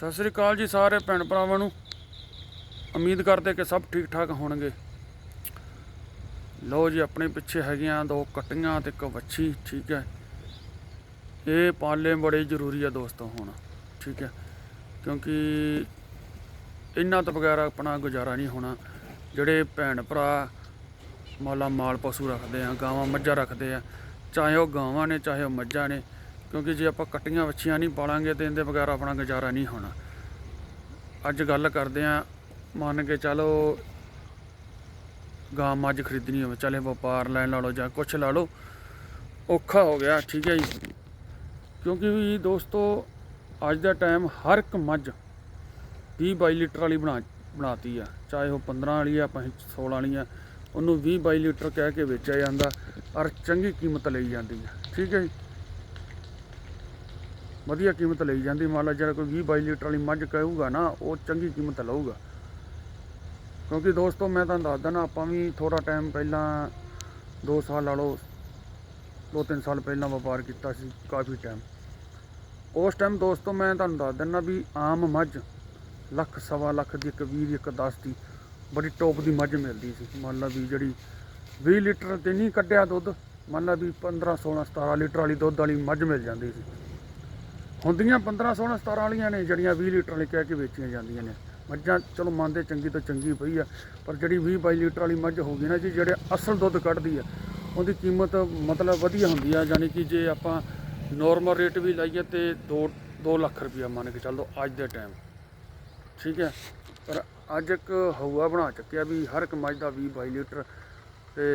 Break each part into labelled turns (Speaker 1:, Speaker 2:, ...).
Speaker 1: ਸਤਿ ਸ੍ਰੀ ਅਕਾਲ ਜੀ ਸਾਰੇ ਭੈਣ ਭਰਾਵਾਂ ਨੂੰ। ਉਮੀਦ ਕਰਦੇ ਕਿ ਸਭ ਠੀਕ ਠਾਕ ਹੋਣਗੇ। ਲੋ ਜੀ, ਆਪਣੇ ਪਿੱਛੇ ਹੈਗੀਆਂ ਦੋ ਕਟੀਆਂ ਤੇ ਇੱਕ ਵੱਛੀ, ਠੀਕ ਹੈ। ਇਹ ਪਾਲੇ ਬੜੇ ਜ਼ਰੂਰੀ ਆ ਦੋਸਤੋ ਹੁਣ, ਠੀਕ ਹੈ। ਕਿਉਂਕਿ ਇਹਨਾਂ ਤੋਂ ਬਗੈਰ ਆਪਣਾ ਗੁਜ਼ਾਰਾ ਨਹੀਂ ਹੋਣਾ। ਜਿਹੜੇ ਭੈਣ ਭਰਾ ਮਾਲਾ ਮਾਲ ਪਸ਼ੂ ਰੱਖਦੇ ਆ, ਗਾਵਾਂ ਮੱਝਾਂ ਰੱਖਦੇ ਆ, ਚਾਹੇ ਉਹ ਗਾਵਾਂ ਨੇ, ਚਾਹੇ ਉਹ ਮੱਝਾਂ ਨੇ ਕਿਉਂਕਿ ਜੇ ਆਪਾਂ ਕੱਟੀਆਂ ਵੱਛੀਆਂ ਨਹੀਂ ਪਾਲਾਂਗੇ ਤੇ ਇਹਦੇ ਬਗੈਰ ਆਪਣਾ ਗੁਜ਼ਾਰਾ ਨਹੀਂ ਹੋਣਾ। ਅੱਜ ਗੱਲ ਕਰਦੇ ਆ ਮੰਨ ਕੇ ਚਲੋ ਗਾਂ ਮੱਝ ਖਰੀਦਣੀ ਹੋਵੇ ਚਾਹੇ ਵਪਾਰ ਲੈਣ ਲਾ ਲਓ ਜਾਂ ਕੁਛ ਲਾ ਲਓ, ਔਖਾ ਹੋ ਗਿਆ, ਠੀਕ ਹੈ ਜੀ। ਕਿਉਂਕਿ ਵੀ ਦੋਸਤੋ, ਅੱਜ ਦਾ ਟਾਈਮ ਹਰ ਇੱਕ ਮੱਝ 20 22 ਲੀਟਰ ਵਾਲੀ ਬਣਾ, ਬਣਾਤੀ ਆ। ਚਾਹੇ ਉਹ 15 ਵਾਲੀ ਆ ਭਾਵੇਂ 16 ਵਾਲੀ ਆ, ਉਹਨੂੰ 20 22 ਲੀਟਰ ਕਹਿ ਕੇ ਵੇਚਿਆ ਜਾਂਦਾ, ਔਰ ਚੰਗੀ ਕੀਮਤ ਲਈ ਜਾਂਦੀ ਆ, ਠੀਕ ਹੈ ਜੀ। ਵਧੀਆ ਕੀਮਤ ਲਈ ਜਾਂਦੀ। ਮੰਨ ਲਾ ਜਿਹੜਾ ਕੋਈ 20 22 ਲੀਟਰ ਵਾਲੀ ਮੱਝ ਕਹੂਗਾ ਨਾ, ਉਹ ਚੰਗੀ ਕੀਮਤ ਲਊਗਾ। ਕਿਉਂਕਿ ਦੋਸਤੋ, ਮੈਂ ਤੁਹਾਨੂੰ ਦੱਸ ਦਿੰਦਾ ਆਪਾਂ ਵੀ ਥੋੜਾ ਟਾਈਮ ਪਹਿਲਾਂ 2 ਸਾਲ ਲਾ ਲਓ 2-3 ਸਾਲ ਪਹਿਲਾਂ ਵਪਾਰ ਕੀਤਾ ਸੀ, ਕਾਫੀ ਟਾਈਮ ਉਸ ਟਾਈਮ ਦੋਸਤੋ, ਮੈਂ ਤੁਹਾਨੂੰ ਦੱਸ ਦਿੰਦਾ ਵੀ ਆਮ ਮੱਝ, ਲੱਖ, ਸਵਾ ਲੱਖ ਦੀ ਇੱਕ 20 ਦੀ ਇੱਕ 10 ਦੀ ਬੜੀ ਟੌਪ ਦੀ ਮੱਝ ਮਿਲਦੀ ਸੀ। ਮੰਨ ਲਾ ਵੀ ਜਿਹੜੀ 20 ਲੀਟਰ ਤੇ ਨਹੀਂ ਕੱਢਿਆ ਦੁੱਧ, ਮੰਨ ਲਾ ਵੀ 15 16 17 ਲੀਟਰ ਵਾਲੀ ਦੁੱਧ ਵਾਲੀ ਮੱਝ ਮਿਲ ਜਾਂਦੀ ਸੀ। ਹੁੰਦੀਆਂ 15 16 17 ਵਾਲੀਆਂ ਨੇ ਜਿਹੜੀਆਂ 20 ਲੀਟਰ ਵਾਲੀ ਕਹਿ ਕੇ ਵੇਚੀਆਂ ਜਾਂਦੀਆਂ ਨੇ। ਮੱਝਾਂ ਚਲੋ ਮੰਨਦੇ ਚੰਗੀ ਤੋਂ ਚੰਗੀ ਪਈ ਆ, ਪਰ ਜਿਹੜੀ 20 22 ਲੀਟਰ ਵਾਲੀ ਮੱਝ ਹੋ ਗਈ ਨਾ ਜੀ, ਜਿਹੜੇ ਅਸਲ ਦੁੱਧ ਕੱਢਦੀ ਆ, ਉਹਦੀ ਕੀਮਤ ਮਤਲਬ ਵਧੀਆ ਹੁੰਦੀ ਆ, ਯਾਨੀ ਕਿ ਜੇ ਆਪਾਂ ਨੋਰਮਲ ਰੇਟ ਵੀ ਲਾਈਏ ਤੇ 2 2 ਲੱਖ ਰੁਪਇਆ ਮੰਨ ਕੇ ਚੱਲੋ ਅੱਜ ਦੇ ਟਾਈਮ ਠੀਕ ਹੈ, ਪਰ ਅੱਜ ਇੱਕ ਹਊਆ ਬਣਾ ਚੁੱਕਿਆ ਵੀ ਹਰ ਇੱਕ ਮੱਝ ਦਾ 20 22 ਲੀਟਰ ਤੇ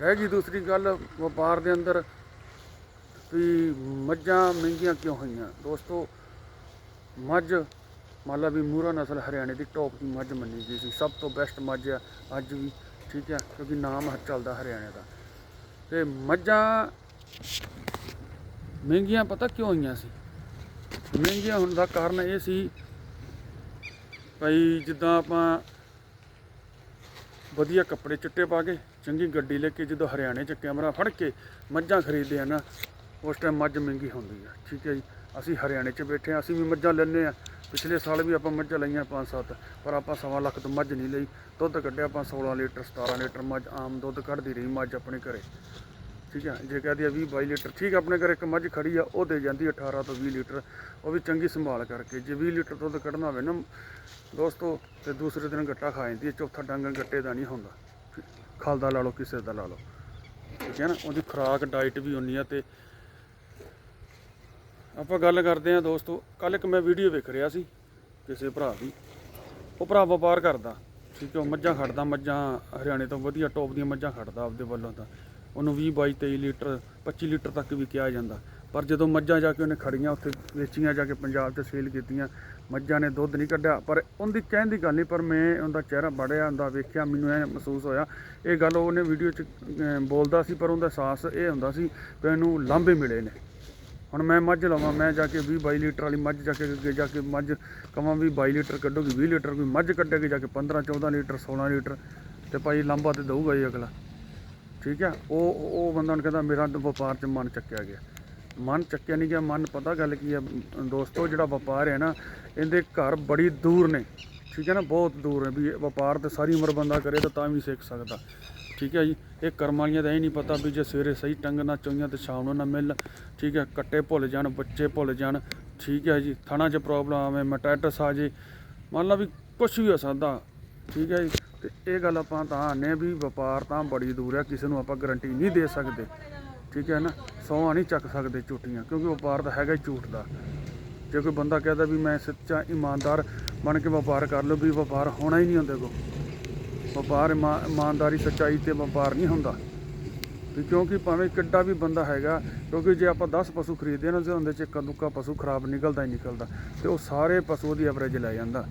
Speaker 1: ਰਹਿ ਗਈ ਦੂਸਰੀ ਗੱਲ, ਵਪਾਰ ਦੇ ਅੰਦਰ ਵੀ ਮੱਝਾਂ ਮਹਿੰਗੀਆਂ ਕਿਉਂ ਹੋਈਆਂ? ਦੋਸਤੋ, ਮੱਝ, ਮੰਨ ਲਾ ਵੀ ਮੂਰਾ ਨਸਲ ਹਰਿਆਣੇ ਦੀ ਟੌਪ ਦੀ ਮੱਝ ਮੰਨੀ ਗਈ ਸੀ। ਸਭ ਤੋਂ ਬੈਸਟ ਮੱਝ ਆ ਅੱਜ ਵੀ, ਠੀਕ ਹੈ ਕਿਉਂਕਿ ਨਾਮ ਚੱਲਦਾ ਹਰਿਆਣੇ ਦਾ। ਤੇ ਮੱਝਾਂ ਮਹਿੰਗੀਆਂ ਪਤਾ ਕਿਉਂ ਹੋਈਆਂ ਸੀ? ਮਹਿੰਗੀਆਂ ਹੋਣ ਦਾ ਕਾਰਨ ਇਹ ਸੀ ਭਾਈ ਜਿੱਦਾਂ ਆਪਾਂ ਵਧੀਆ ਕੱਪੜੇ ਚਿੱਟੇ ਪਾ ਕੇ, ਚੰਗੀ ਗੱਡੀ ਲੈ ਕੇ ਜਦੋਂ ਹਰਿਆਣੇ 'ਚ ਕੈਮਰਾ ਫੜ ਕੇ ਮੱਝਾਂ ਖਰੀਦਦੇ ਆ ਨਾ ਉਸ ਟਾਈਮ ਮੱਝ ਮਹਿੰਗੀ ਹੁੰਦੀ ਹੈ ਠੀਕ ਹੈ ਜੀ। ਅਸੀਂ ਹਰਿਆਣੇ 'ਚ ਬੈਠੇ ਹਾਂ, ਅਸੀਂ ਵੀ ਮੱਝਾਂ ਲੈਂਦੇ ਆ ਪਿਛਲੇ ਸਾਲ ਵੀ ਆਪਾਂ ਮੱਝਾਂ ਲਈਆਂ 5-7 ਪਰ ਆਪਾਂ ਸਵਾ ਲੱਖ ਤੋਂ ਮੱਝ ਨਹੀਂ ਲਈ। ਦੁੱਧ ਕੱਢਿਆ ਆਪਾਂ 16 ਲੀਟਰ 17 ਲੀਟਰ ਮੱਝ, ਆਮ ਦੁੱਧ ਕੱਢਦੀ ਰਹੀ ਮੱਝ ਆਪਣੇ ਘਰੇ। ਠੀਕ ਹੈ। ਜੇ ਕਹਦੀ ਆ 20 22 ਲੀਟਰ, ਠੀਕ ਆਪਣੇ ਘਰ ਇੱਕ ਮੱਝ ਖੜੀ ਆ, ਉਹ ਦੇ ਜਾਂਦੀ 18 ਤੋਂ 20 ਲੀਟਰ। ਉਹ ਵੀ ਚੰਗੀ ਸੰਭਾਲ ਕਰਕੇ। ਜੇ 20 ਲੀਟਰ ਦੁੱਧ ਕੱਢਣਾ ਹੋਵੇ ਨਾ, ਦੋਸਤੋ, ਤੇ ਦੂਸਰੇ ਦਿਨ ਗੱਟਾ ਖਾ ਜਾਂਦੀ ਹੈ। ਚੌਥਾ ਡੰਗ ਗੱਟੇ ਦਾ ਨਹੀਂ ਹੁੰਦਾ। ਖਲ ਦਾ ਲਾ ਲਓ, ਕਿਸੇ ਦਾ ਲਾ ਲਓ। ਠੀਕ ਹੈ ਨਾ? ਉਹਦੀ ਖੁਰਾਕ ਡਾਈਟ ਵੀ ਉਨੀ ਆ ਤੇ ਆਪਾਂ ਗੱਲ ਕਰਦੇ ਹਾਂ ਦੋਸਤੋ ਕੱਲ ਇੱਕ ਮੈਂ ਵੀਡੀਓ ਵੇਖ ਰਿਹਾ ਸੀ ਕਿਸੇ ਭਰਾ ਦੀ। ਉਹ ਭਰਾ ਵਪਾਰ ਕਰਦਾ, ਠੀਕ ਹੈ, ਉਹ ਮੱਝਾਂ ਖੜਦਾ, ਮੱਝਾਂ ਹਰਿਆਣੇ ਤੋਂ ਵਧੀਆ ਟੌਪ ਦੀਆਂ ਮੱਝਾਂ ਖੜਦਾ ਆਪਦੇ ਵੱਲੋਂ ਤਾਂ। ਉਹਨੂੰ 20 22 23 ਲੀਟਰ 25 ਲੀਟਰ ਤੱਕ ਵੀ ਕਿਹਾ ਜਾਂਦਾ। ਪਰ ਜਦੋਂ ਮੱਝਾਂ ਜਾ ਕੇ ਉਹਨੇ ਖੜੀਆਂ, ਉੱਥੇ ਵੇਚੀਆਂ, ਜਾ ਕੇ ਪੰਜਾਬ 'ਚ ਸੇਲ ਕੀਤੀਆਂ, ਮੱਝਾਂ ਨੇ ਦੁੱਧ ਨਹੀਂ ਕੱਢਿਆ। ਪਰ ਉਹਦੀ ਕਹਿਣ ਦੀ ਗੱਲ ਨਹੀਂ, ਪਰ ਮੈਂ ਉਹਦਾ ਚਿਹਰਾ ਬੜਿਆ ਹੁੰਦਾ ਵੇਖਿਆ, ਮੈਨੂੰ ਇਹ ਮਹਿਸੂਸ ਹੋਇਆ। ਇਹ ਗੱਲ ਉਹਨੇ ਵੀਡੀਓ 'ਚ ਬੋਲਦਾ ਸੀ, ਪਰ ਉਹਦਾ ਸਾਹਸ ਇਹ ਹੁੰਦਾ ਸੀ ਕਿ ਇਹਨੂੰ ਲਾਂਭੇ ਮਿਲੇ ਨੇ। ਹੁਣ ਮੈਂ ਮੱਝ ਲਵਾਂ, ਮੈਂ ਜਾ ਕੇ 20 22 ਲੀਟਰ ਵਾਲੀ ਮੱਝ ਜਾ ਕੇ ਅੱਗੇ ਜਾ ਕੇ ਮੱਝ ਕਵਾਂ ਵੀ 22 ਲੀਟਰ ਕੱਢੋਗੀ 20 ਲੀਟਰ ਕੋਈ ਮੱਝ ਕੱਢੇਗੀ ਜਾ ਕੇ 15 14 ਲੀਟਰ 16 ਲੀਟਰ ਤੇ ਭਾਈ ਲਾਂਭਾ ਤੇ ਦਊਗਾ ਹੀ ਅਗਲਾ। ਠੀਕ ਹੈ ਉਹ ਉਹ ਬੰਦਾ ਨੂੰ ਕਹਿੰਦਾ ਮੇਰਾ ਵਪਾਰ 'ਚ ਮਨ ਚੱਕਿਆ ਗਿਆ। ਮਨ ਚੱਕਿਆ ਨਹੀਂ ਗਿਆ, ਮਨ ਪਤਾ ਗੱਲ ਕੀ ਹੈ ਦੋਸਤੋ ਜਿਹੜਾ ਵਪਾਰ ਹੈ ਨਾ, ਇਹਦੇ ਘਰ ਬੜੀ ਦੂਰ ਨੇ। ਠੀਕ ਹੈ ਨਾ? ਬਹੁਤ ਦੂਰ ਹੈ ਵੀ ਵਪਾਰ ਤੇ ਸਾਰੀ ਉਮਰ ਬੰਦਾ ਕਰੇ ਤਾਂ ਤਾਂ ਵੀ ਸਿੱਖ ਸਕਦਾ। ਠੀਕ ਹੈ ਜੀ? ਇਹ ਕਰਮ ਵਾਲੀਆਂ ਦਾ ਇਹ ਨਹੀਂ ਪਤਾ ਵੀ ਜੇ ਸਵੇਰੇ ਸਹੀ ਟੰਗ ਨਾ ਚੋਈਆਂ ਤੇ ਸ਼ਾਮ ਨੂੰ ਨਾ ਮਿਲ, ਠੀਕ ਹੈ? ਕੱਟੇ ਭੁੱਲ ਜਾਣ, ਬੱਚੇ ਭੁੱਲ ਜਾਣ, ਠੀਕ ਹੈ ਜੀ? ਥਣਾ 'ਚ ਪ੍ਰੋਬਲਮ ਆਵੇ ਮੈਟਾਈਟਸ ਆ ਜੇ, ਮੰਨ ਲਾ ਵੀ ਕੁਝ ਵੀ ਹੋ ਸਕਦਾ, ਠੀਕ ਹੈ ਜੀ? ਤੇ ਇਹ ਗੱਲ ਆਪਾਂ ਤਾਂ ਆਨੇ ਵੀ ਵਪਾਰ ਤਾਂ ਬੜੀ ਦੂਰ ਹੈ, ਕਿਸੇ ਨੂੰ ਆਪਾਂ ਗਾਰੰਟੀ ਨਹੀਂ ਦੇ ਸਕਦੇ, ਠੀਕ ਹੈ ਨਾ? ਸੌਆਂ ਨਹੀਂ ਚੱਕ ਸਕਦੇ ਝੂਠੀਆਂ, ਕਿਉਂਕਿ ਵਪਾਰ ਤਾਂ ਹੈਗਾ ਹੀ ਝੂਠ ਦਾ। ਜੇ ਕੋਈ ਬੰਦਾ ਕਹਦਾ ਵੀ ਮੈਂ ਸੱਚਾ ਇਮਾਨਦਾਰ ਬਣ ਕੇ ਵਪਾਰ ਕਰ ਲਓ ਵੀ ਵਪਾਰ ਹੋਣਾ ਹੀ ਨਹੀਂ ਹੁੰਦੇ ਕੋ ਵਪਾਰ ਇਮਾ- ਇਮਾਨਦਾਰੀ, ਸੱਚਾਈ ਤੇ ਵਪਾਰ ਨਹੀਂ ਹੁੰਦਾ। ਵੀ ਕਿਉਂਕਿ ਭਾਵੇਂ ਕਿੱਡਾ ਵੀ ਬੰਦਾ ਹੈਗਾ, ਕਿਉਂਕਿ ਜੇ ਆਪਾਂ 10 ਪਸ਼ੂ ਖਰੀਦਦੇ ਨਾ, ਤੇ ਉਹਦੇ ਚ ਇੱਕ ਦੁੱਕਾ ਪਸ਼ੂ ਖਰਾਬ ਨਿਕਲਦਾ ਹੀ ਨਿਕਲਦਾ। ਤੇ ਉਹ ਸਾਰੇ ਪਸ਼ੂ ਦੀ ਐਵਰੇਜ ਲੈ ਜਾਂਦਾ।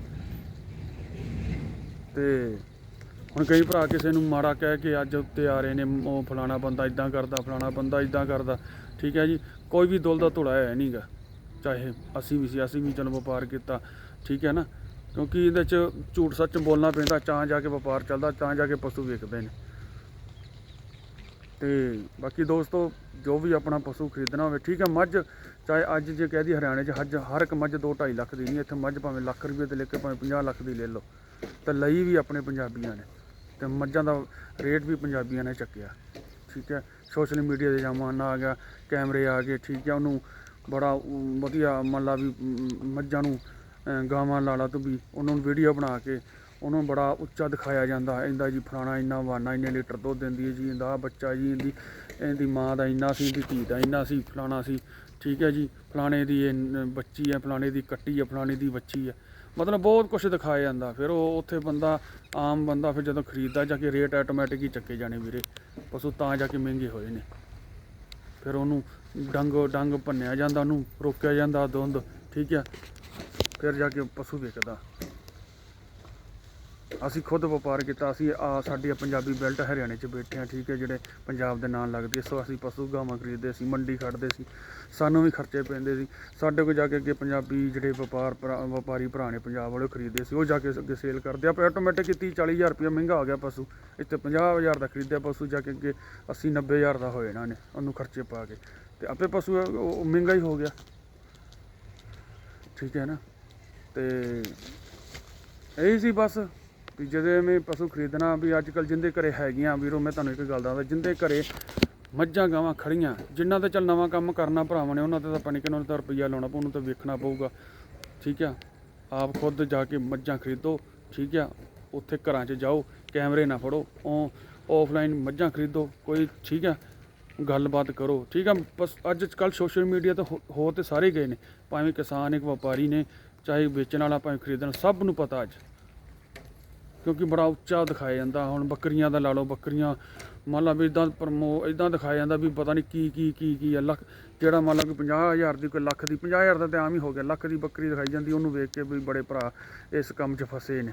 Speaker 1: ਤੇ ਹੁਣ ਕਈ ਭਰਾ ਕਿਸੇ ਨੂੰ ਮਾੜਾ ਕਹਿ ਕੇ ਅੱਜ ਉੱਤੇ ਆ ਰਹੇ ਨੇ, ਉਹ ਫਲਾਣਾ ਬੰਦਾ ਇਦਾਂ ਕਰਦਾ, ਫਲਾਣਾ ਬੰਦਾ ਇਦਾਂ ਕਰਦਾ। ਠੀਕ ਹੈ ਜੀ, ਕੋਈ ਵੀ ਦੁੱਲ ਦਾ ਧੁਲਾ ਹੈ ਨਹੀਂਗਾ ਚਾਹੇ ਅਸੀਂ ਵੀ ਸੀ, ਅਸੀਂ ਵੀ ਚਲੋ ਵਪਾਰ ਕੀਤਾ। ਠੀਕ ਹੈ ਨਾ? ਕਿਉਂਕਿ ਇਹਦੇ ਚ ਝੂਠ ਸੱਚ ਬੋਲਣਾ ਪੈਂਦਾ ਤਾਂ ਜਾ ਕੇ ਵਪਾਰ ਚੱਲਦਾ ਤਾਂ ਜਾ ਕੇ ਪਸ਼ੂ ਵਿਕਦੇ ਨੇ। ਤੇ ਬਾਕੀ ਦੋਸਤੋ, ਜੋ ਵੀ ਆਪਣਾ ਪਸ਼ੂ ਖਰੀਦਣਾ ਹੋਵੇ, ਠੀਕ ਹੈ, ਮੱਝ, ਚਾਹੇ ਅੱਜ ਜੇ ਕਹਿ ਦੀ ਹਰਿਆਣੇ 'ਚ ਹੱਜ ਹਰ ਇੱਕ ਮੱਝ 2.5 ਲੱਖ ਦੀ ਨਹੀਂ, ਇੱਥੇ ਮੱਝ ਭਾਵੇਂ ਲੱਖ ਰੁਪਏ ਤੇ ਲੈ ਕੇ ਭਾਵੇਂ 50 ਲੱਖ ਦੀ ਲੈ ਲਓ, ਤੇ ਲਈ ਵੀ ਆਪਣੇ ਪੰਜਾਬੀਆਂ ਨੇ, ਤੇ ਮੱਝਾਂ ਦਾ ਰੇਟ ਵੀ ਪੰਜਾਬੀਆਂ ਨੇ ਚੱਕਿਆ, ਠੀਕ ਹੈ। ਸੋਸ਼ਲ ਮੀਡੀਆ ਦੇ ਜ਼ਮਾਨਾ ਆ ਗਿਆ, ਕੈਮਰੇ ਆ ਗਏ, ਠੀਕ ਹੈ, ਉਹਨੂੰ ਬੜਾ ਵਧੀਆ ਮੰਨ ਲਾ ਵੀ ਮੱਝਾਂ ਨੂੰ ਗਾਵਾਂ ਲਾਲਾ ਤੋਂ ਵੀ ਉਹਨਾਂ ਨੂੰ ਵੀਡੀਓ ਬਣਾ ਕੇ ਉਹਨੂੰ ਬੜਾ ਉੱਚਾ ਦਿਖਾਇਆ ਜਾਂਦਾ ਇਹਦਾ ਜੀ ਫਲਾਣਾ ਇੰਨਾ ਵਾਨਾ ਇੰਨੇ ਲੀਟਰ ਦੁੱਧ ਦਿੰਦੀ ਹੈ ਜੀ ਇਹਦਾ ਆਹ ਬੱਚਾ ਜੀ ਇਹਦੀ ਇਹਦੀ ਮਾਂ ਦਾ ਇੰਨਾ ਸੀ ਇਹਦੀ ਧੀ ਦਾ ਇੰਨਾ ਸੀ, ਫਲਾਣਾ ਸੀ। ਠੀਕ ਹੈ ਜੀ, ਫਲਾਣੇ ਦੀ ਇਹ ਬੱਚੀ ਹੈ, ਫਲਾਣੇ ਦੀ ਕੱਟੀ ਹੈ, ਫਲਾਣੇ ਦੀ ਬੱਚੀ ਹੈ। ਮਤਲਬ ਬਹੁਤ ਕੁਝ ਦਿਖਾਇਆ ਜਾਂਦਾ। ਫਿਰ ਉਹ ਉੱਥੇ ਬੰਦਾ, ਆਮ ਬੰਦਾ ਫਿਰ ਜਦੋਂ ਖਰੀਦਦਾ, ਜਾ ਕੇ ਰੇਟ ਆਟੋਮੈਟਿਕ ਹੀ ਚੱਕੇ ਜਾਣੇ ਵੀਰੇ। ਪਸ਼ੂ ਤਾਂ ਜਾ ਕੇ ਮਹਿੰਗੇ ਹੋਏ ਨੇ। ਫਿਰ ਉਹਨੂੰ ਡੰਗ ਡੰਗ ਭੰਨਿਆ ਜਾਂਦਾ ਉਹਨੂੰ, ਰੋਕਿਆ ਜਾਂਦਾ ਦੁੰਦ ਠੀਕ ਹੈ ਫਿਰ ਜਾ ਕੇ ਪਸ਼ੂ ਵਿਕਦਾ ਅਸੀਂ ਖੁਦ ਵਪਾਰ ਕੀਤਾ, ਅਸੀਂ ਆ ਸਾਡੀ ਪੰਜਾਬੀ ਬੈਲਟ ਹਰਿਆਣੇ 'ਚ ਬੈਠੇ ਆ, ਠੀਕ ਹੈ, ਜਿਹੜੇ ਪੰਜਾਬ ਦੇ ਨਾਲ ਲੱਗਦੇ, ਸੋ ਅਸੀਂ ਪਸ਼ੂ ਗਾਵਾਂ ਖਰੀਦਦੇ ਸੀ, ਮੰਡੀ ਖੜਦੇ ਸੀ, ਸਾਨੂੰ ਵੀ ਖਰਚੇ ਪੈਂਦੇ ਸੀ। ਸਾਡੇ ਕੋਲ ਜਾ ਕੇ ਅੱਗੇ ਪੰਜਾਬੀ ਜਿਹੜੇ ਵਪਾਰ ਭਰਾ- ਵਪਾਰੀ ਭਰਾ ਨੇ ਪੰਜਾਬ ਵਾਲੇ ਉਹ ਖਰੀਦਦੇ ਸੀ, ਉਹ ਜਾ ਕੇ ਅੱਗੇ ਸੇਲ ਕਰਦੇ ਆ। ਪਰ ਆਟੋਮੈਟਿਕ 30 40000 ਰੁਪਏ ਮਹਿੰਗਾ ਆ ਗਿਆ ਪਸ਼ੂ, ਇੱਥੇ 50000 ਦਾ ਖਰੀਦਿਆ ਪਸ਼ੂ, ਜਾ ਕੇ ਅੱਗੇ 80 90000 ਦਾ ਹੋ ਜਾਣਾ ਨੇ, ਉਹਨੂੰ ਖਰਚੇ ਪਾ ਕੇ। ਤੇ ਆਪੇ ਪਸ਼ੂ ਉਹ ਮਹਿੰਗਾ ਹੀ ਹੋ ਗਿਆ। ਠੀਕ ਹੈ ਨਾ? ਤੇ ਇਹੀ ਸੀ ਬਸ ਵੀ ਜਦੋਂ ਐਵੇਂ ਪਸ਼ੂ ਖਰੀਦਣਾ ਵੀ ਅੱਜ ਕੱਲ ਜਿੰਦੇ ਘਰੇ ਹੈਗੀਆਂ, ਵੀਰੋ, ਮੈਂ ਤੁਹਾਨੂੰ ਇੱਕ ਗੱਲ ਦੱਸਦਾ, ਜਿੰਦੇ ਘਰੇ ਮੱਝਾਂ ਗਾਵਾਂ ਖੜੀਆਂ ਜਿਨ੍ਹਾਂ ਤੇ ਚੱਲ ਨਵਾਂ ਕੰਮ ਕਰਨਾ ਭਰਾਵਾਂ ਨੇ, ਉਹਨਾਂ ਤੇ ਤਾਂ ਪਾਣੀ ਕਿਨਾਂ ਦਾ ਰੁਪਈਆ ਲਾਉਣਾ ਪਊ, ਉਹਨੂੰ ਤਾਂ ਵੇਖਣਾ ਪਊਗਾ, ਠੀਕ ਆ? ਆਪ ਖੁਦ ਜਾ ਕੇ ਮੱਝਾਂ ਖਰੀਦੋ, ਠੀਕ ਆ? ਉੱਥੇ ਘਰਾਂ 'ਚ ਜਾਓ, ਕੈਮਰੇ ਨਾ ਫੜੋ ਉਹ ਆਫਲਾਈਨ ਮੱਝਾਂ ਖਰੀਦੋ, ਕੋਈ, ਠੀਕ ਆ? ਗੱਲਬਾਤ ਕਰੋ, ਠੀਕ ਆ? ਬਸ ਅੱਜ ਕੱਲ ਸੋਸ਼ਲ ਮੀਡੀਆ ਤੇ ਹੋ- ਹੋ ਤੇ ਸਾਰੇ ਗਏ ਨੇ, ਭਾਵੇਂ ਕਿਸਾਨ ਇੱਕ ਵਪਾਰੀ ਨੇ ਚਾਹੇ ਵੇਚਣ ਵਾਲਾ ਭਾਵੇਂ ਖਰੀਦਣ, ਸਭ ਨੂੰ ਪਤਾ ਅੱਜ। ਕਿਉਂਕਿ ਬੜਾ ਉੱਚਾ ਦਿਖਾਇਆ ਜਾਂਦਾ, ਹੁਣ ਬੱਕਰੀਆਂ ਦਾ ਲਾ ਲਓ, ਬੱਕਰੀਆਂ, ਮੰਨ ਲਾ ਵੀ ਇਦਾਂ ਪ੍ਰਮੋ, ਇਦਾਂ ਦਿਖਾਇਆ ਜਾਂਦਾ ਵੀ ਪਤਾ ਨਹੀਂ ਕੀ ਕੀ ਕੀ ਕੀ ਆ, ਲੱਖ, ਜਿਹੜਾ ਮੰਨ ਲਾ ਕਿ 50000 ਦੀ ਕੋਈ ਲੱਖ ਦੀ 50000 ਦਾ ਤੇ ਆਮ ਹੀ ਹੋ ਗਿਆ, ਲੱਖ ਦੀ ਬੱਕਰੀ ਦਿਖਾਈ ਜਾਂਦੀ, ਉਹਨੂੰ ਵੇਖ ਕੇ ਵੀ ਬੜੇ ਭਰਾ ਇਸ ਕੰਮ 'ਚ ਫਸੇ ਨੇ,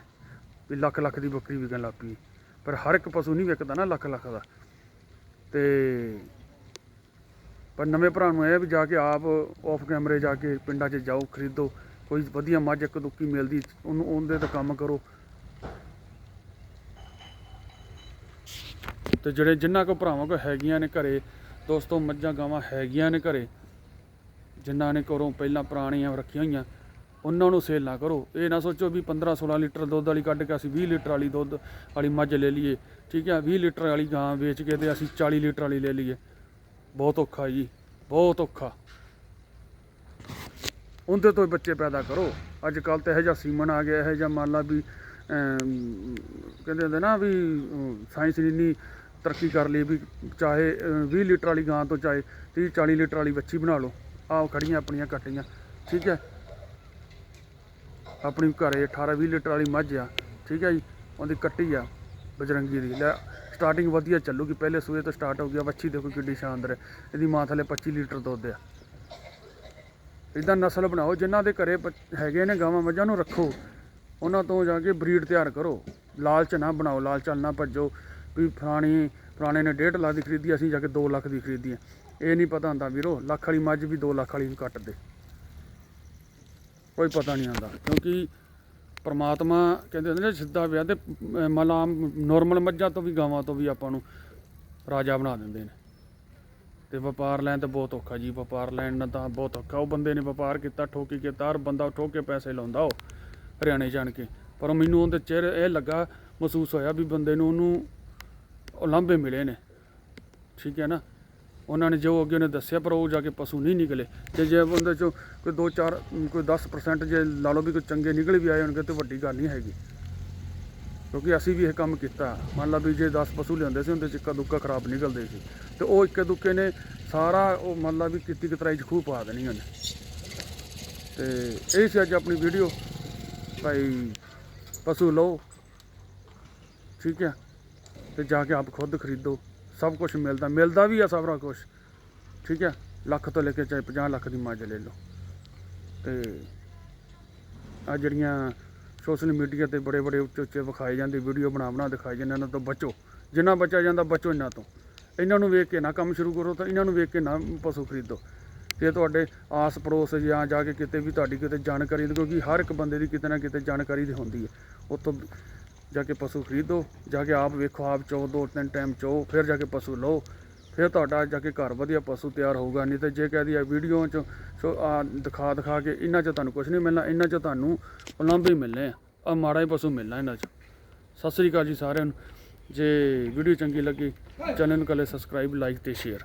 Speaker 1: ਵੀ ਲੱਖ ਲੱਖ ਦੀ ਬੱਕਰੀ ਵਿਕਣ ਲੱਗ ਪਈ। ਪਰ ਹਰ ਇੱਕ ਪਸ਼ੂ ਨਹੀਂ ਵਿਕਦਾ ਨਾ ਲੱਖ ਲੱਖ ਦਾ। ਤੇ ਪਰ ਨਵੇਂ ਭਰਾ ਨੂੰ ਇਹ ਵੀ ਜਾ ਕੇ ਆਪ ਆਫ ਕੈਮਰੇ ਜਾ ਕੇ ਪਿੰਡਾਂ 'ਚ ਜਾਓ, ਖਰੀਦੋ। ਕੋਈ ਵਧੀਆ ਮੱਝ ਇੱਕ ਦੁੱਕੀ ਮਿਲਦੀ, ਉਹਨੂੰ ਉਹਦੇ ਤੇ ਕੰਮ ਕਰੋ। ਤੇ ਜਿਹੜੇ ਜਿਨ੍ਹਾਂ ਕੋ ਭਰਾਵਾਂ ਕੋ ਹੈਗੀਆਂ ਨੇ ਘਰੇ, ਦੋਸਤੋ, ਮੱਝਾਂ ਗਾਵਾਂ ਹੈਗੀਆਂ ਨੇ ਘਰੇ, ਜਿਨ੍ਹਾਂ ਨੇ ਘਰੋਂ ਪਹਿਲਾਂ ਪੁਰਾਣੀਆਂ ਰੱਖੀਆਂ ਹੋਈਆਂ, ਉਹਨਾਂ ਨੂੰ ਸੇਲ ਨਾ ਕਰੋ। ਇਹ ਨਾ ਸੋਚੋ ਵੀ 15 16 ਲੀਟਰ ਦੁੱਧ ਵਾਲੀ ਕੱਢ ਕੇ ਅਸੀਂ 20 ਲੀਟਰ ਵਾਲੀ ਦੁੱਧ ਵਾਲੀ ਮੱਝ ਲੈ ਲਈਏ। ਠੀਕ ਹੈ 20 ਲੀਟਰ ਵਾਲੀ ਗਾਂ ਵੇਚ ਕੇ ਤੇ ਅਸੀਂ 40 ਲੀਟਰ ਵਾਲੀ ਲੈ ਲਈਏ। ਬਹੁਤ ਔਖਾ ਜੀ, ਬਹੁਤ ਔਖਾ। ਉਹਦੇ ਤੋਂ ਬੱਚੇ ਪੈਦਾ ਕਰੋ। ਅੱਜ ਕੱਲ ਤੇ ਇਹੋ ਜਿਹਾ ਸੀਮਨ ਆ ਗਿਆ ਇਹੋ ਜਿਹਾ ਮੰਨ ਲਾ ਵੀ ਕਹਿੰਦੇ ਹੁੰਦੇ ਨਾ ਵੀ ਸਾਇੰਸ ਨੇ ਇੰਨੀ ਤਰੱਕੀ ਕਰ ਲਈ ਵੀ ਚਾਹੇ ਅ, 20 ਲੀਟਰ ਵਾਲੀ ਗਾਂ ਤੋਂ ਚਾਹੇ 30 40 ਲੀਟਰ ਵਾਲੀ ਬੱਚੀ ਬਣਾ ਲਓ। ਆਹ ਖੜੀਆਂ ਆਪਣੀਆਂ ਕੱਟੀਆਂ ਠੀਕ ਹੈ? ਆਪਣੀ ਘਰੇ 18 20 ਲੀਟਰ ਵਾਲੀ ਮੱਝ ਆ ਠੀਕ ਹੈ ਜੀ? ਉਹਦੀ ਕੱਟੀ ਆ ਬਜਰੰਗੀ ਦੀ। ਲੈ ਸਟਾਰਟਿੰਗ ਵਧੀਆ ਚੱਲੂਗੀ। ਪਹਿਲੇ ਸੂਏ ਤੋਂ ਸਟਾਰਟ ਹੋ ਗਿਆ ਵੱਛੀ ਦੇਖੋ ਕਿੱਡੀ ਸ਼ਾਨਦਾਰ ਹੈ। ਇਹਦੀ ਮਾਂ ਥੱਲੇ 25 ਲੀਟਰ ਦੁੱਧ ਆ। ਇਦਾਂ ਨਸਲ ਬਣਾਓ ਜਿਨ੍ਹਾਂ ਦੇ ਘਰੇ ਬ- ਹੈਗੇ ਨੇ ਗਾਵਾਂ ਮੱਝਾਂ ਨੂੰ ਰੱਖੋ। ਉਹਨਾਂ ਤੋਂ ਜਾ ਕੇ ਬਰੀਡ ਤਿਆਰ ਕਰੋ। ਲਾਲਚ ਨਾ ਬਣਾਓ ਲਾਲਚ ਨਾ ਭੱਜੋ। ਵੀ ਫਲਾਣੀ ਫਲਾਣੇ ਨੇ 1.5 ਲੱਖ ਦੀ ਖਰੀਦੀ ਅਸੀਂ ਜਾ ਕੇ 2 ਲੱਖ ਦੀ ਖਰੀਦੀ ਹੈ ਇਹ ਨਹੀਂ ਪਤਾ ਹੁੰਦਾ ਵੀਰੋ ਲੱਖ ਵਾਲੀ ਮੱਝ ਵੀ 2 ਲੱਖ ਵਾਲੀ ਵੀ ਕੱਟ ਦੇ। ਕੋਈ ਪਤਾ ਨਹੀਂ ਹੁੰਦਾ ਕਿਉਂਕਿ ਪਰਮਾਤਮਾ ਕਹਿੰਦੇ ਹੁੰਦੇ ਨੇ ਸਿੱਧਾ ਵਿਆਹ ਤੇ ਅਮ, ਮਲਾਮ ਨਾਰਮਲ ਮੱਝਾਂ ਤੋਂ ਵੀ ਗਾਵਾਂ ਤੋਂ ਵੀ ਆਪਾਂ ਨੂੰ ਰਾਜਾ ਬਣਾ ਦਿੰਦੇ ਨੇ। ਤੇ ਵਪਾਰ ਲੈਣ ਤਾਂ ਬਹੁਤ ਔਖਾ ਜੀ, ਵਪਾਰ ਲੈਣ ਨਾਲ ਤਾਂ ਬਹੁਤ ਔਖਾ। ਉਹ ਬੰਦੇ ਨੇ ਵਪਾਰ ਕੀਤਾ, ਠੋਕੀ ਕੀਤਾ, ਹਰ ਬੰਦਾ ਠੋਕ ਕੇ ਪੈਸੇ ਲਾਉਂਦਾ ਉਹ, ਹਰਿਆਣੇ ਜਾਣ ਕੇ। ਪਰ ਮੈਨੂੰ ਉਹਦੇ ਚਿਹਰੇ ਇਹ ਲੱਗਾ, ਮਹਿਸੂਸ ਹੋਇਆ ਵੀ ਬੰਦੇ ਨੂੰ ਉਹਨੂੰ ਲਾਂਭੇ ਮਿਲੇ ਨੇ। ਠੀਕ ਹੈ ਨਾ? ਉਹਨਾਂ ਨੇ ਜੋ ਅੱਗੇ ਉਹਨੇ ਦੱਸਿਆ, ਪਰ ਉਹ ਜਾ ਕੇ ਪਸ਼ੂ ਨਹੀਂ ਨਿਕਲੇ। ਤੇ ਜੇ ਬੰਦੇ ਚੋਂ ਕੋਈ 2-4 ਕੋਈ 10% ਜੇ ਲਾ ਲਓ ਵੀ ਕੋਈ ਚੰਗੇ ਨਿਕਲ ਵੀ ਆਏ ਹੋਣਗੇ, ਤੇ ਵੱਡੀ ਗੱਲ ਨਹੀਂ ਹੈਗੀ। ਕਿਉਂਕਿ ਅਸੀਂ ਵੀ ਇਹ ਕੰਮ ਕੀਤਾ। ਮੰਨ ਲਾ ਵੀ ਜੇ 10 ਪਸ਼ੂ ਲਿਆਉਂਦੇ ਸੀ, ਉਹਦੇ ਚ ਇੱਕਾ ਦੁੱਕਾ ਖਰਾਬ ਨਿਕਲਦੇ ਸੀ। ਤੇ ਉਹ ਇੱਕੇ ਦੁੱਕੇ ਨੇ ਸਾਰਾ ਉਹ ਮੰਨ ਲਾ ਵੀ ਕੀਤੀ ਕਤਰਾਈ ਚ ਖੂਹ ਪਾ ਦੇਣੀ ਉਹਨੇ। ਤੇ ਇਹ ਸੀ ਅੱਜ ਆਪਣੀ ਵੀਡੀਓ ਭਾਈ ਪਸ਼ੂ ਲਓ, ਠੀਕ ਹੈ? ਤੇ ਜਾ ਕੇ ਆਪ ਖੁਦ ਖਰੀਦੋ। ਸਭ ਕੁਝ ਮਿਲਦਾ। ਮਿਲਦਾ ਵੀ ਆ ਸਾਰਾ ਕੁਝ ਠੀਕ ਹੈ? ਲੱਖ ਤੋਂ ਲੈ ਕੇ ਚਾਹੇ 50 ਲੱਖ ਦੀ ਮੱਝ ਲੈ ਲਓ। ਤੇ ਆ ਜਿਹੜੀਆਂ ਸੋਸ਼ਲ ਮੀਡੀਆ ਤੇ ਬੜੇ ਬੜੇ ਉੱਚੇ ਉੱਚੇ ਵਿਖਾਏ ਜਾਂਦੇ, ਵੀਡੀਓ ਬਣਾ ਬਣਾ ਦਿਖਾਏ ਜਾਂਦੇ, ਇਹਨਾਂ ਤੋਂ ਬਚੋ। ਜਿੰਨਾ ਬਚਿਆ ਜਾਂਦਾ ਬਚੋ ਇਹਨਾਂ ਤੋਂ। ਇਹਨਾਂ ਨੂੰ ਵੇਖ ਕੇ ਨਾ ਕੰਮ ਸ਼ੁਰੂ ਕਰੋ ਤਾਂ ਇਹਨਾਂ ਨੂੰ ਵੇਖ ਕੇ ਨਾ ਪਸ਼ੂ ਖਰੀਦੋ। ਜੇ ਤੁਹਾਡੇ ਆਸ ਪੜੋਸ ਜਾਂ ਜਾ ਕੇ ਕਿਤੇ ਵੀ ਤੁਹਾਡੀ ਕਿਤੇ ਜਾਣਕਾਰੀ ਕਿਉਂਕਿ ਹਰ ਇੱਕ ਬੰਦੇ ਦੀ ਕਿਤੇ ਨਾ ਕਿਤੇ ਜਾਣਕਾਰੀ ਦੀ ਹੁੰਦੀ ਹੈ। ਉੱਥੋਂ ਜਾ ਕੇ ਪਸ਼ੂ ਖਰੀਦੋ, ਜਾ ਕੇ ਆਪ ਵੇਖੋ, ਆਪ ਚੋ, ਦੋ ਤਿੰਨ ਟਾਈਮ ਚੋ, ਫਿਰ ਜਾ ਕੇ ਪਸ਼ੂ ਲਓ। ਫਿਰ ਤੁਹਾਡਾ ਜਾ ਕੇ ਘਰ ਵਧੀਆ ਪਸ਼ੂ ਤਿਆਰ ਹੋਊਗਾ, ਨਹੀਂ ਤੇ ਜੇ ਕਹਦੀ ਆ ਵੀਡੀਓ ਚ ਆ ਦਿਖਾ ਦਿਖਾ ਕੇ ਇਹਨਾਂ ਚ ਤੁਹਾਨੂੰ ਕੁਝ ਨਹੀਂ ਮਿਲਣਾ, ਇਹਨਾਂ ਚ ਤੁਹਾਨੂੰ ਉਲੰਭ ਹੀ ਮਿਲਣੇ ਆ ਮਾੜਾ ਹੀ ਪਸ਼ੂ ਮਿਲਣਾ ਇਹਨਾਂ ਚ। ਸਤਿ ਸ੍ਰੀ ਅਕਾਲ ਜੀ ਸਾਰਿਆਂ ਨੂੰ। ਜੇ ਵੀਡੀਓ ਚੰਗੀ ਲੱਗੀ, ਚੈਨਲ ਨੂੰ ਕਰੇ ਸਬਸਕ੍ਰਾਈਬ, ਲਾਈਕ ਤੇ ਸ਼ੇਅਰ।